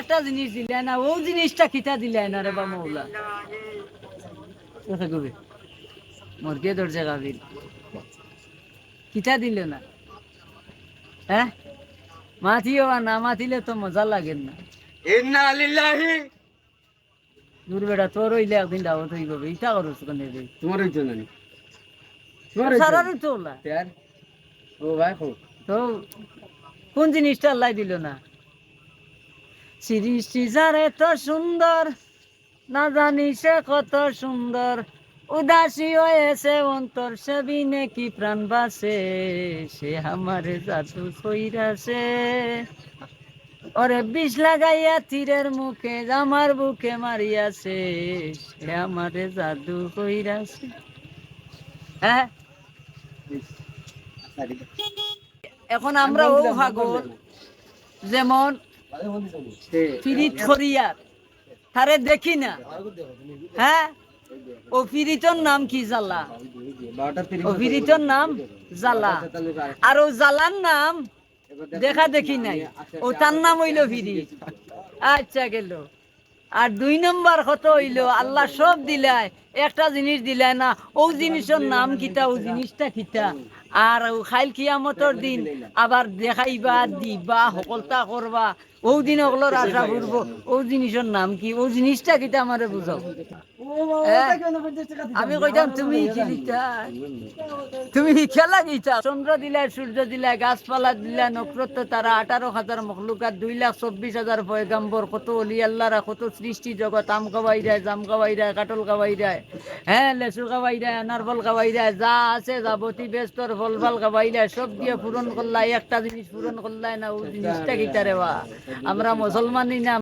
একটা জিনিস দিলে না ও জিনিসটা কিতা দিলে না রে বা মৌলা। কবি মুরগি দরজা গাবিল কিতা দিলে না? হ্যাঁ? মাথিও না মাথিলে তো মজা লাগে না। ইন্না লিল্লাহি। দূর বেটা তোর হইলে একদিন দাওয়াত হইব ইটা করছ কেন রে তোমার হইতো না তোমার? সারারও তোলা ও ভাই তো কোন জিনিসটা আল্লাহ দিল না? সৃষ্টি যার এত সুন্দর না জানি সে কত সুন্দর। উদাসী হয়েছে অন্তর সেবিনে কি প্রাণ বাসে? সে আমারে জাদু কইরাছে। ওরে বিষ লাগাইয়া তীরের মুখে আমার বুকে মারিয়াছে। সে আমারে জাদু কইরাছে। হ্যাঁ? এখন আমরা ও ভাগল যেমন ফিরিত খরিয়ার তারে দেখি না। হ্যাঁ? ও ফিরিতর নাম কি জালা ও ফিরিতর নাম জালা আর ও জালার নাম দেখা দেখি নাই। ও তার নাম হইল ফিরি। আচ্ছা গেল। আর দুই নম্বর কত হইল, আল্লাহ সব দিলায়, একটা জিনিস দিলায় না, ও জিনিসের নাম কিতা, ও জিনিসটা কিতা আর খাইল কিয়ামতর দিন, আবার দেখাইবা, দিবা সকলতা করবা, ও দিন ওগুলোর আশা করব, ও জিনিসের নাম কি, ও জিনিসটা কিতা আমারে বুঝাও? আমি কইতাম তুমি খেলিতা তুমি খেলা চন্দ্র দিলাই সূর্য দিলাই গাছপালা দিলাই নক্ষত্র তারা আঠারো হাজার মখলুকাত দুই লাখ চব্বিশ হাজার পয়গাম্বর কত অলি আল্লাহরা কত সৃষ্টি জগৎ আম গাবাই যায় জাম গাবাই যায় কাটল গাবাই যায় হ্যাঁ লেচু গাবাই যায় আনারফল গাবাই যায় যা আছে যাবতী ব্যস্তর ফল ফল গাবাই যায় সব দিয়ে পূরণ করলাই একটা জিনিস পূরণ করলাই না ও জিনিসটা কিতারে বা? আমরা মুসলমানই না